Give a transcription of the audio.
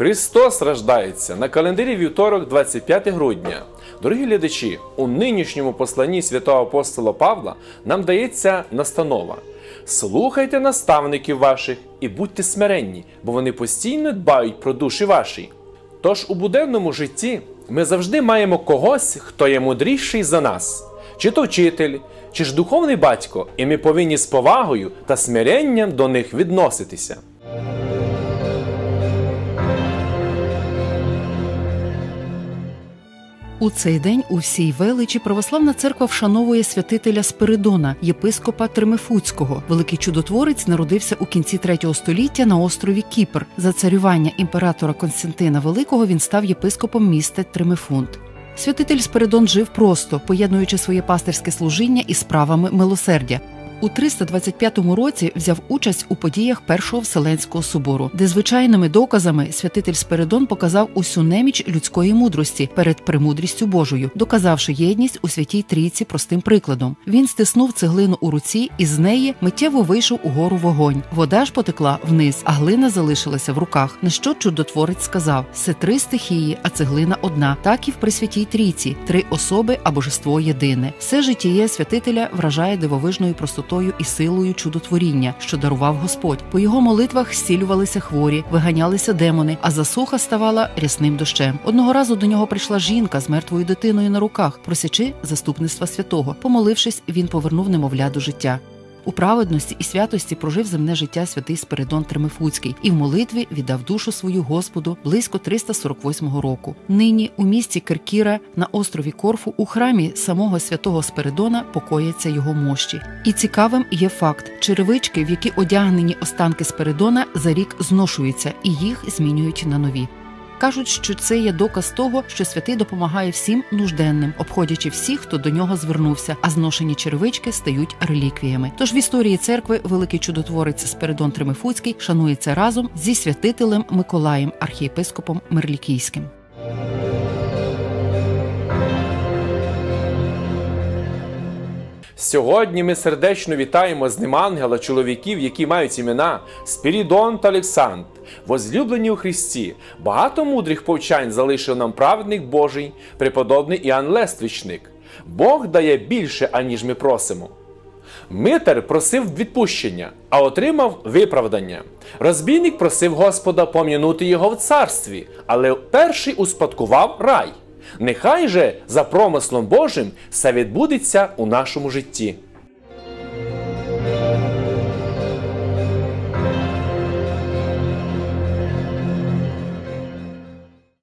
Христос рождається на календарі вівторок, 25 грудня. Дорогі глядачі, у нинішньому посланні святого апостола Павла нам дається настанова. Слухайте наставників ваших і будьте смиренні, бо вони постійно дбають про душі ваші. Тож у буденному житті ми завжди маємо когось, хто є мудріший за нас, чи то вчитель, чи ж духовний батько, і ми повинні з повагою та смиренням до них відноситися. У цей день у всій величі православна церква вшановує святителя Спиридона, єпископа Тримифуцького. Великий чудотворець народився у кінці третього століття на острові Кіпр. За царювання імператора Константина Великого він став єпископом міста Тримифунт. Святитель Спиридон жив просто, поєднуючи своє пастирське служіння із справами милосердя. У 325 році взяв участь у подіях Першого Вселенського собору, де звичайними доказами святитель Спиридон показав усю неміч людської мудрості перед премудрістю Божою, доказавши єдність у святій трійці простим прикладом. Він стиснув цеглину у руці, і з неї миттєво вийшов угору вогонь. Вода ж потекла вниз, а глина залишилася в руках. На що чудотворець сказав: це три стихії, а цеглина одна, так і в Пресвятій Трійці, три особи а божество єдине. Все життєє святителя вражає дивовижною простотою і силою чудотворіння, що дарував Господь. По його молитвах зцілювалися хворі, виганялися демони, а засуха ставала рясним дощем. Одного разу до нього прийшла жінка з мертвою дитиною на руках, просячи заступництва святого. Помолившись, він повернув немовля до життя. У праведності і святості прожив земне життя святий Спиридон Тримифуцький і в молитві віддав душу свою Господу близько 348 року. Нині у місті Керкіра на острові Корфу у храмі самого святого Спиридона покояться його мощі. І цікавим є факт: черевички, в які одягнені останки Спиридона, за рік зношуються і їх змінюють на нові. Кажуть, що це є доказ того, що святий допомагає всім нужденним, обходячи всіх, хто до нього звернувся, а зношені червички стають реліквіями. Тож в історії церкви великий чудотворець Спиридон Тримифуцький шанується разом зі святителем Миколаєм, архієпископом Мерлікійським. Сьогодні ми сердечно вітаємо з ним ангела чоловіків, які мають імена Спірідон та Олександр, возлюблені у Христі. Багато мудрих повчань залишив нам праведник Божий, преподобний Іоанн Лествичник. Бог дає більше, аніж ми просимо. Митер просив відпущення, а отримав виправдання. Розбійник просив Господа пом'янути його в царстві, але перший успадкував рай. Нехай же за промислом Божим все відбудеться у нашому житті.